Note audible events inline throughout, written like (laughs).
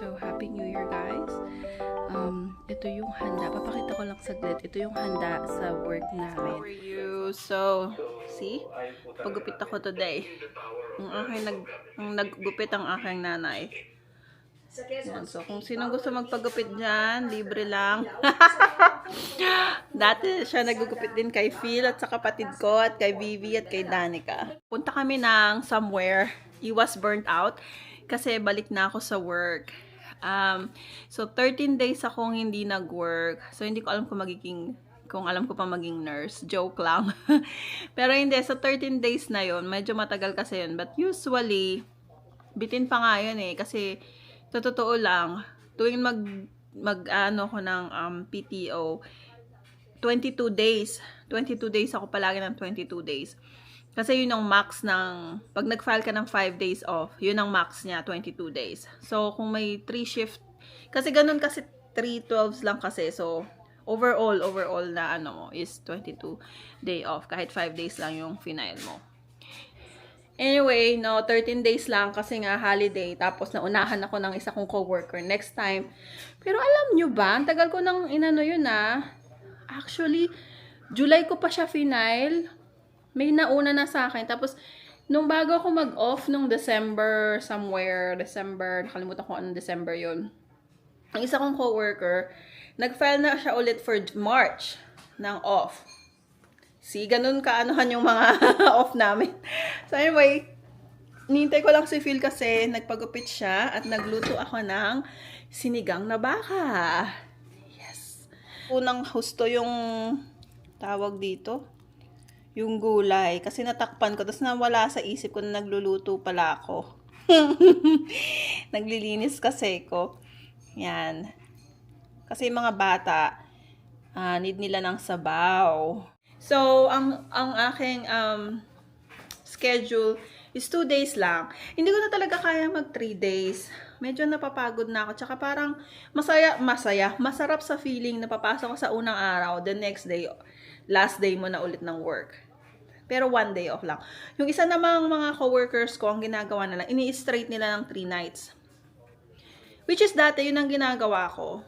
So, Happy New Year guys. Um, ito yung handa. Papakita ko lang saglit. Ito yung handa sa work namin. How are you? So, see? Pagupit ako today. Ang aking nag, ang naggupit ang aking nanay. Yan. So, kung sino gusto magpagupit dyan, libre lang. (laughs) Dati siya nagugupit din kay Phil at sa kapatid ko at kay Vivi at kay Danica. Punta kami ng somewhere. He was burnt out kasi balik na ako sa work. Um, so, 13 days akong hindi nag-work. So, hindi ko alam kung magiging kung alam ko pa maging nurse. Joke lang. (laughs) Pero hindi, sa 13 days na yon medyo matagal kasi yun. But usually, bitin pa nga yun eh. Kasi, sa totoo lang, tuwing mag, mag ano ko ng um, PTO, 22 days. 22 days ako palagi ng 22 days. Kasi yun ang max ng, pag nag-file ka ng 5 days off, yun ang max niya, 22 days. So, kung may 3 shift, kasi ganun kasi 3 12s lang kasi. So, overall, overall na ano mo is 22 day off. Kahit 5 days lang yung final mo. Anyway, no, 13 days lang kasi nga holiday. Tapos naunahan ako ng isa kong coworker next time. Pero alam nyo ba, ang tagal ko nang inano yun ah. Actually, July ko pa siya final. May nauna na sa akin. Tapos, nung bago ako mag-off nung December somewhere, December, nakalimutan ko anong December yun. Ang isa kong coworker, nag-file na siya ulit for March ng off. See, ganun kaanuhan yung mga (laughs) off namin. So anyway, nintay ko lang si Phil kasi nagpagupit siya at nagluto ako ng sinigang na baka. Yes. Unang husto yung tawag dito. Yung gulay. Kasi natakpan ko. Tapos nawala sa isip ko na nagluluto pala ako. (laughs) Naglilinis kasi ko. Yan. Kasi mga bata, ah, need nila ng sabaw. So, ang ang aking um, schedule is 2 days lang. Hindi ko na talaga kaya mag 3 days. Medyo napapagod na ako. Tsaka parang masaya, masaya, masarap sa feeling na papasok ko sa unang araw, the next day, last day mo na ulit ng work. Pero one day off lang. Yung isa namang mga coworkers ko, ang ginagawa nila, ini-straight nila ng 3 nights. Which is dati, yun ang ginagawa ko.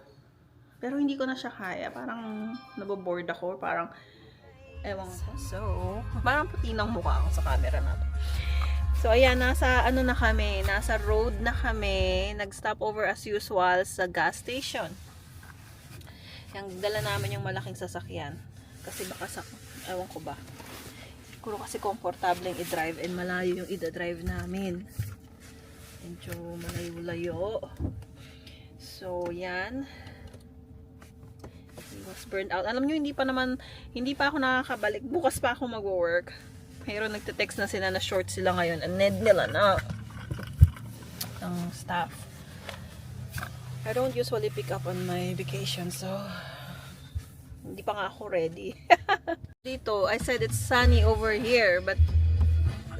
Pero hindi ko na siya kaya. Parang naboboard ako. Parang, ewan ko. So, parang puti ng mukha ako sa camera na to. So, ayan, nasa, ano na kami, nasa road na kami. Nag-stop over as usual sa gas station. Yung dala namin yung malaking sasakyan. Kasi baka sa, ewan ko ba. Siguro kasi komportable yung i-drive and malayo yung i-drive namin. Medyo malayo-layo. So, yan. He was burned out. Alam nyo, hindi pa naman, hindi pa ako nakakabalik. Bukas pa ako mag-work. Pero nagte-text na sila na short sila ngayon. And need nila na ng staff. I don't usually pick up on my vacation, so hindi pa nga ako ready. (laughs) Dito, I said it's sunny over here, but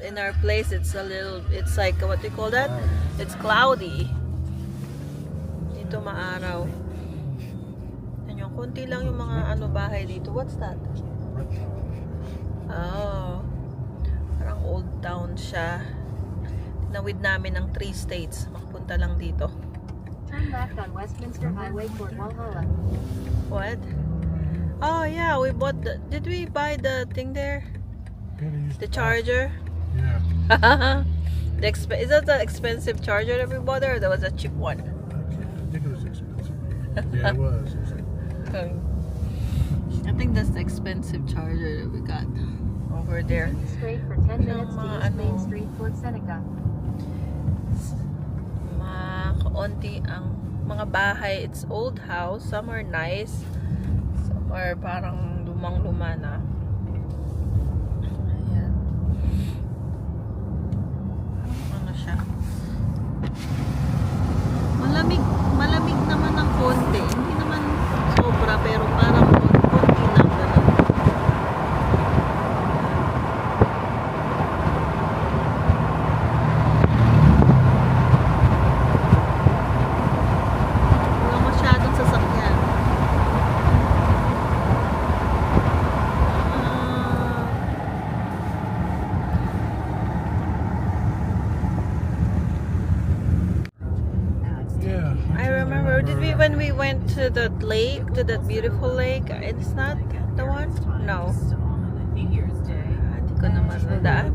in our place, it's a little, it's like, what do you call that? It's cloudy. Dito maaraw. Yan yung konti lang yung mga ano bahay dito. What's that? Oh. Parang old town siya. Tinawid namin ng three states. Makapunta lang dito. Turn left on Westminster Highway toward Walhalla. What? Oh yeah, we bought the, did we buy the thing there? The charger? Yeah. (laughs) the exp- is that the expensive charger that we bought there or that was a cheap one? I think it was expensive. Yeah, it was. It was like, (laughs) I think that's the expensive charger that we got over there. Straight for 10 minutes to mga Main. Street toward Seneca. Makaunti ang mga bahay. It's old house. Some are nice. Are parang lumang-luma na. Ayan. Parang ano siya. Malamig naman ng konti. Hindi naman sobra pero parang konti lang ganun. Wala masyadong sasakyan. I remember. Did we when we went to the lake, to that beautiful lake? It's not the one. No. Hindi ko naman nadaan.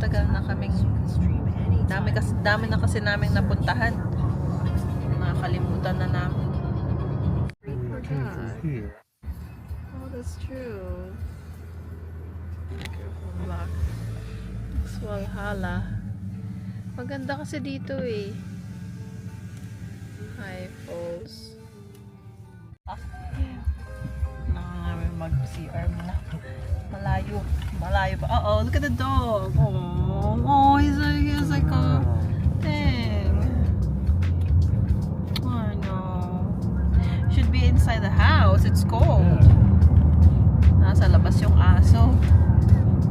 Tagal na kaming dami kasi dami na kasi naming napuntahan. Nakakalimutan na namin. Oh, that's true. Back. It's Valhalla. Maganda kasi dito eh. High Falls. Ah. Nakakami mag-CR muna. Malayo. Malayo pa. Uh oh, look at the dog. Oh, oh he's a, he's like a thing. Oh no. Should be inside the house. It's cold. Nasa labas yung aso.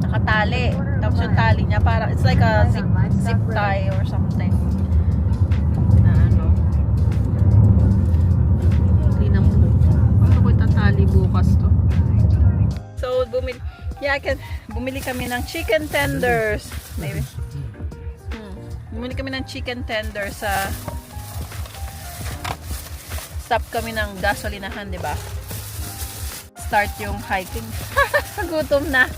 Nakatali. Tapos yung tali niya para it's like a zip, zip tie or something. Itatali bukas to? So, bumili, yeah, can, bumili kami ng chicken tenders. Maybe. Hmm. Bumili kami ng chicken tenders sa stop kami ng gasolinahan, di ba? Start yung hiking. (laughs) Gutom na.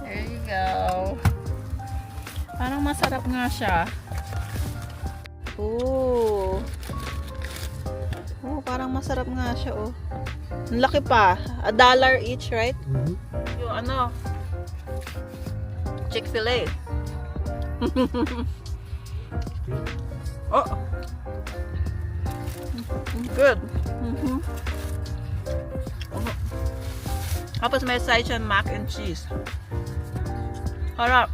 There you go. Parang masarap nga siya. Ooh. Oh, parang masarap nga siya, oh. Ang laki pa. A dollar each, right? Mm-hmm. Yung ano, Chick-fil-A. (laughs) oh. Good. Mhm. Oh. Tapos may side siya mac and cheese. Harap.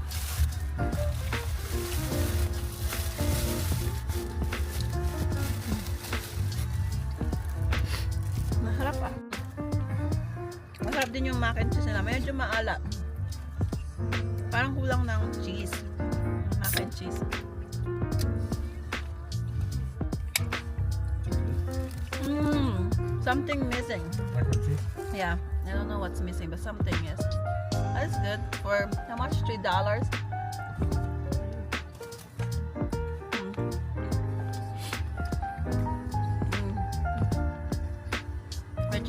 masarap ah. Masarap din yung mac and cheese nila. Medyo maalat. Parang kulang ng cheese. Mac and cheese. Mmm. Something missing. Yeah. I don't know what's missing, but something is. That's good for how much? $3?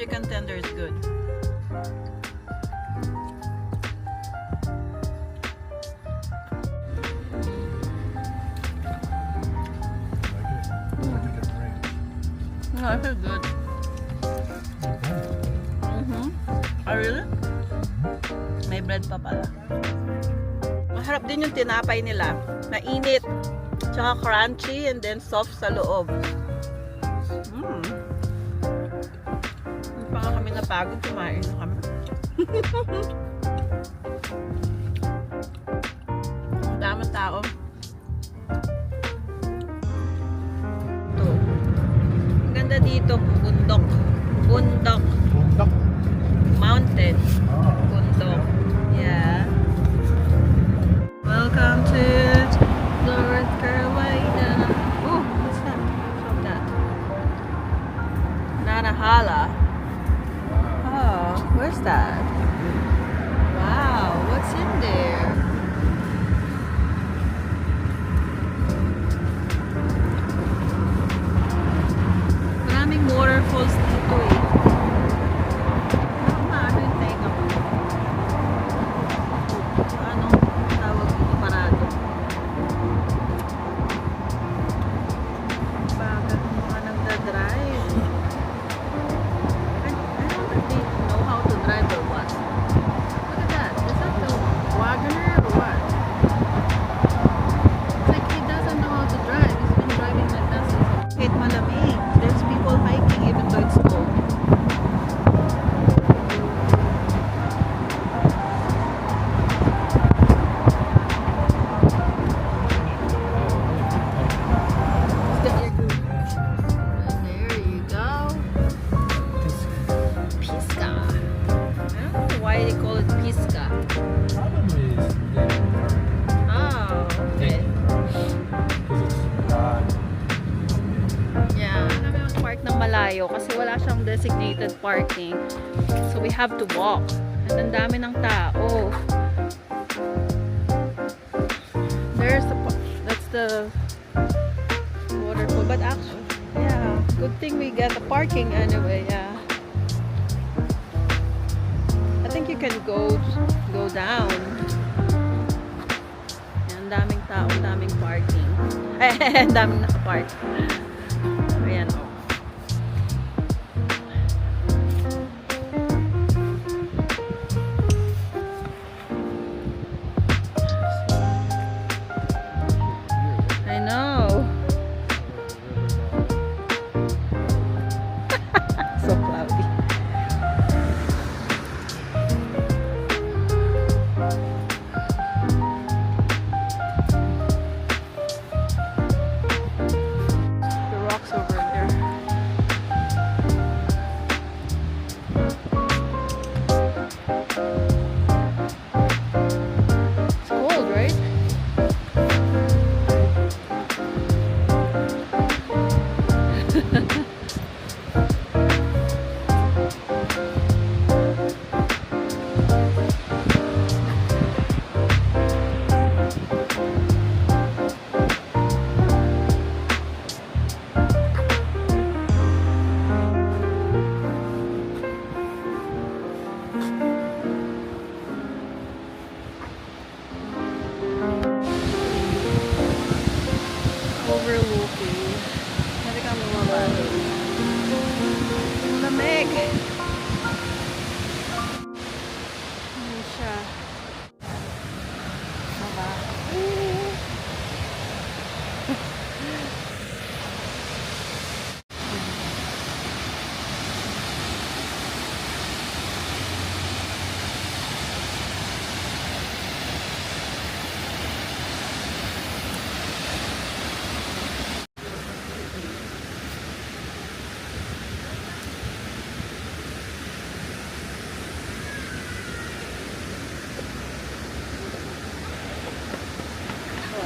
Chicken tender is good. I. No, feel good. Mm-hmm. Oh, really? May bread pa pala. Masarap din yung tinapay nila. Mainit. Tsaka crunchy and then soft sa loob. Mm. Nga kami napagod. Kumain na kami. Ang daming tao. Ito. Ang ganda dito. Bundok. Bundok. Bundok. Mountain. Parking anyway. Yeah. I think you can go go down. Ang daming tao, daming parking. (laughs) Ang daming nakapark.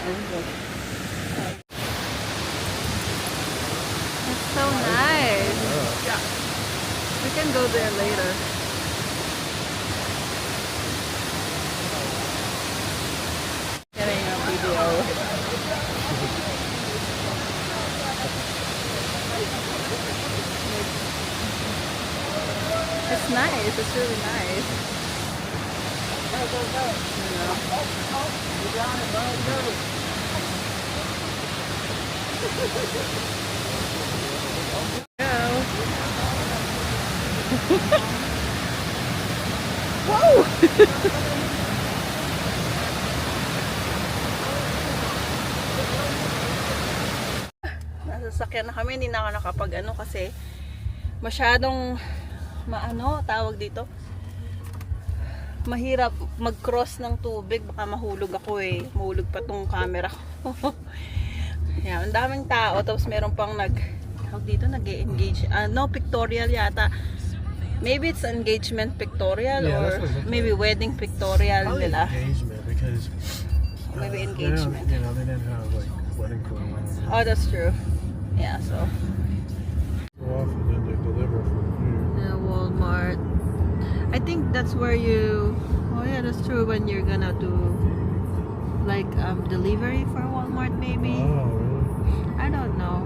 It's so nice. Yeah. We can go there later. Getting a video. (laughs) It's nice. It's really nice. Go, go, go. You know. Oh, oh, Go. Whoa! Nasa sakyan na kami, hindi na ako nakapag ano kasi masyadong maano, tawag dito. Mahirap mag-cross ng tubig, baka mahulog ako eh. Mahulog pa tong camera ko. (laughs) Yan, ang daming tao, tapos meron pang nag tawag dito, nag-engage. Ah, no, pictorial yata. Maybe it's engagement pictorial Yeah, or maybe wedding pictorial Probably nila. engagement because Maybe uh, don't- engagement. You know, they didn't have like wedding clothes. Oh, that's true. Yeah, so. And then they deliver from here. The Walmart. I think that's where you. Oh yeah, that's true. When you're gonna do like um delivery for Walmart, maybe. Oh, really? I don't know.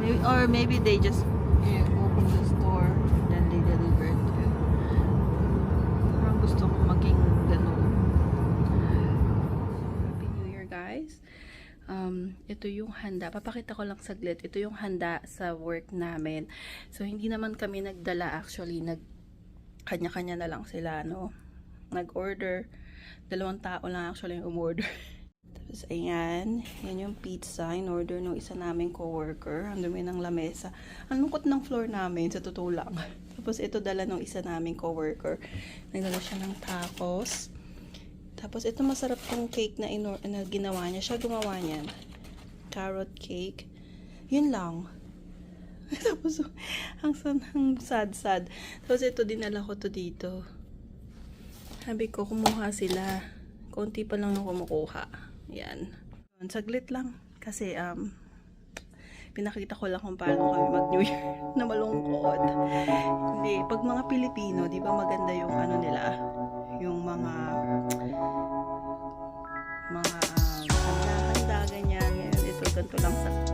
Maybe, or maybe they just you open the store then they deliver it. Parang gusto ko maging ganun. Happy New Year, guys. Um, ito yung handa. Papakita ko lang saglit. Ito yung handa sa work namin. So, hindi naman kami nagdala actually. Nag, kanya-kanya na lang sila, no? Nag-order. Dalawang tao lang actually yung umorder. (laughs) Tapos, ayan. Yan yung pizza. In-order ng isa naming coworker. Ang dumi ng lamesa. Ang lungkot ng floor namin, sa totoo lang. (laughs) Tapos, ito dala ng isa naming coworker. Nagdala siya ng tacos. Tapos, ito masarap tong cake na, inor- na ginawa niya. Siya gumawa niyan. Carrot cake. Yun lang. (laughs) Tapos, ang, ang sad-sad. Tapos, ito, dinala ko to dito. Sabi ko, kumuha sila. Konti pa lang yung kumukuha. Yan. Saglit lang. Kasi, um, pinakita ko lang kung paano kami mag-New Year (laughs) na malungkot. Hindi, pag mga Pilipino, di ba maganda yung ano nila, yung mga mga um, handa-handa, ganito lang sa